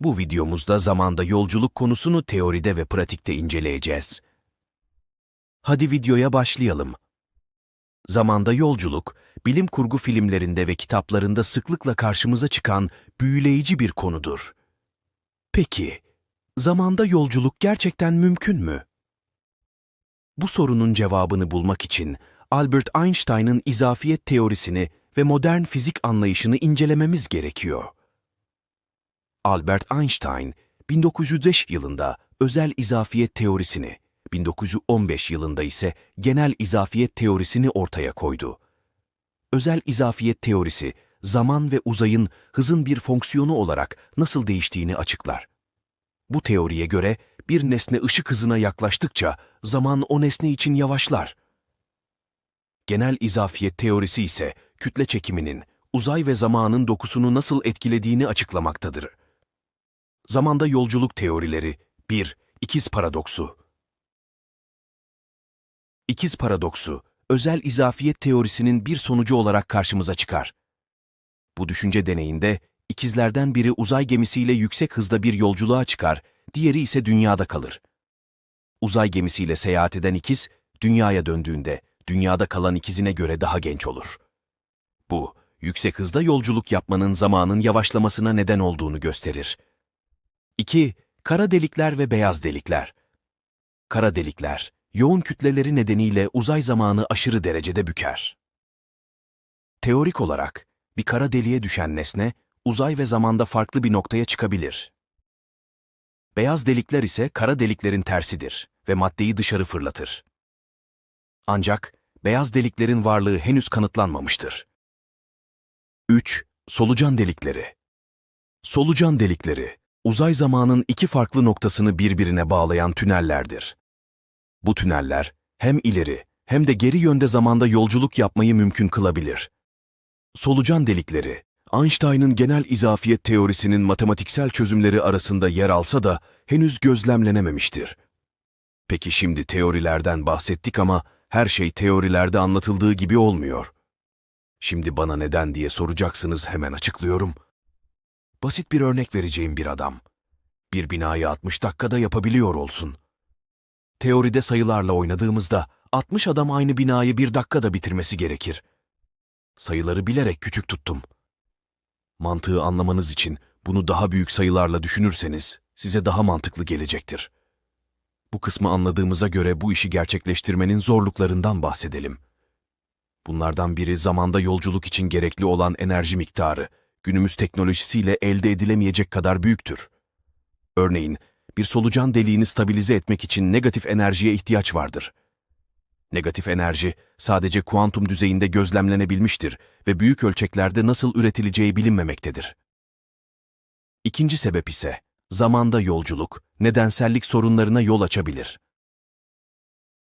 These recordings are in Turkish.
Bu videomuzda zamanda yolculuk konusunu teoride ve pratikte inceleyeceğiz. Hadi videoya başlayalım. Zamanda yolculuk, bilim kurgu filmlerinde ve kitaplarında sıklıkla karşımıza çıkan büyüleyici bir konudur. Peki, zamanda yolculuk gerçekten mümkün mü? Bu sorunun cevabını bulmak için Albert Einstein'ın izafiyet teorisini ve modern fizik anlayışını incelememiz gerekiyor. Albert Einstein, 1905 yılında özel izafiyet teorisini, 1915 yılında ise genel izafiyet teorisini ortaya koydu. Özel izafiyet teorisi, zaman ve uzayın hızın bir fonksiyonu olarak nasıl değiştiğini açıklar. Bu teoriye göre bir nesne ışık hızına yaklaştıkça zaman o nesne için yavaşlar. Genel izafiyet teorisi ise kütle çekiminin uzay ve zamanın dokusunu nasıl etkilediğini açıklamaktadır. Zamanda yolculuk teorileri 1. İkiz paradoksu İkiz paradoksu, özel izafiyet teorisinin bir sonucu olarak karşımıza çıkar. Bu düşünce deneyinde ikizlerden biri uzay gemisiyle yüksek hızda bir yolculuğa çıkar, diğeri ise dünyada kalır. Uzay gemisiyle seyahat eden ikiz, dünyaya döndüğünde dünyada kalan ikizine göre daha genç olur. Bu, yüksek hızda yolculuk yapmanın zamanın yavaşlamasına neden olduğunu gösterir. 2. Kara delikler ve beyaz delikler. Kara delikler, yoğun kütleleri nedeniyle uzay zamanı aşırı derecede büker. Teorik olarak, bir kara deliğe düşen nesne, uzay ve zamanda farklı bir noktaya çıkabilir. Beyaz delikler ise kara deliklerin tersidir ve maddeyi dışarı fırlatır. Ancak beyaz deliklerin varlığı henüz kanıtlanmamıştır. 3. Solucan delikleri Solucan delikleri, uzay zamanın iki farklı noktasını birbirine bağlayan tünellerdir. Bu tüneller hem ileri hem de geri yönde zamanda yolculuk yapmayı mümkün kılabilir. Solucan delikleri, Einstein'ın genel izafiyet teorisinin matematiksel çözümleri arasında yer alsa da henüz gözlemlenememiştir. Peki şimdi teorilerden bahsettik ama her şey teorilerde anlatıldığı gibi olmuyor. Şimdi bana neden diye soracaksınız hemen açıklıyorum. Basit bir örnek vereceğim bir adam. Bir binayı 60 dakikada yapabiliyor olsun. Teoride sayılarla oynadığımızda 60 adam aynı binayı bir dakikada bitirmesi gerekir. Sayıları bilerek küçük tuttum. Mantığı anlamanız için bunu daha büyük sayılarla düşünürseniz size daha mantıklı gelecektir. Bu kısmı anladığımıza göre bu işi gerçekleştirmenin zorluklarından bahsedelim. Bunlardan biri zamanda yolculuk için gerekli olan enerji miktarı, günümüz teknolojisiyle elde edilemeyecek kadar büyüktür. Örneğin, bir solucan deliğini stabilize etmek için negatif enerjiye ihtiyaç vardır. Negatif enerji sadece kuantum düzeyinde gözlemlenebilmiştir ve büyük ölçeklerde nasıl üretileceği bilinmemektedir. İkinci sebep ise zamanda yolculuk, nedensellik sorunlarına yol açabilir.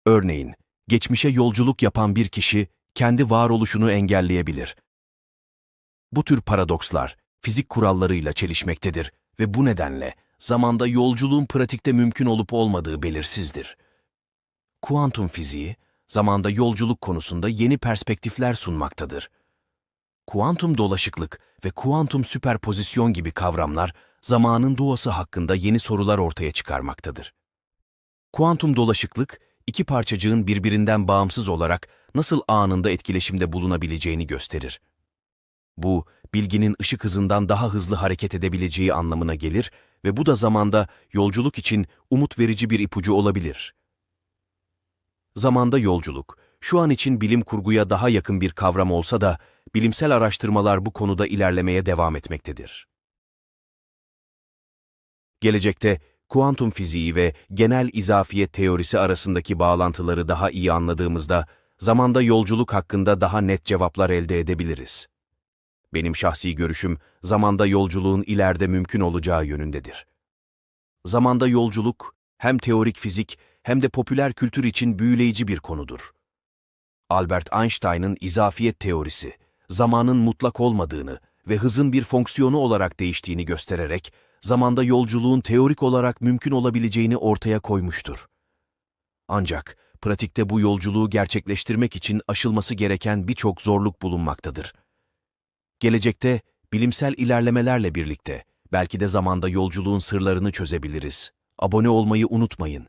Örneğin, geçmişe yolculuk yapan bir kişi kendi varoluşunu engelleyebilir. Bu tür paradokslar fizik kurallarıyla çelişmektedir ve bu nedenle zamanda yolculuğun pratikte mümkün olup olmadığı belirsizdir. Kuantum fiziği, zamanda yolculuk konusunda yeni perspektifler sunmaktadır. Kuantum dolaşıklık ve kuantum süperpozisyon gibi kavramlar zamanın doğası hakkında yeni sorular ortaya çıkarmaktadır. Kuantum dolaşıklık, iki parçacığın birbirinden bağımsız olarak nasıl anında etkileşimde bulunabileceğini gösterir. Bu, bilginin ışık hızından daha hızlı hareket edebileceği anlamına gelir ve bu da zamanda yolculuk için umut verici bir ipucu olabilir. Zamanda yolculuk, şu an için bilim kurguya daha yakın bir kavram olsa da, bilimsel araştırmalar bu konuda ilerlemeye devam etmektedir. Gelecekte, kuantum fiziği ve genel izafiyet teorisi arasındaki bağlantıları daha iyi anladığımızda, zamanda yolculuk hakkında daha net cevaplar elde edebiliriz. Benim şahsi görüşüm, zamanda yolculuğun ileride mümkün olacağı yönündedir. Zamanda yolculuk, hem teorik fizik hem de popüler kültür için büyüleyici bir konudur. Albert Einstein'ın izafiyet teorisi, zamanın mutlak olmadığını ve hızın bir fonksiyonu olarak değiştiğini göstererek, zamanda yolculuğun teorik olarak mümkün olabileceğini ortaya koymuştur. Ancak pratikte bu yolculuğu gerçekleştirmek için aşılması gereken birçok zorluk bulunmaktadır. Gelecekte bilimsel ilerlemelerle birlikte Belki de zamanda yolculuğun sırlarını çözebiliriz. Abone olmayı unutmayın.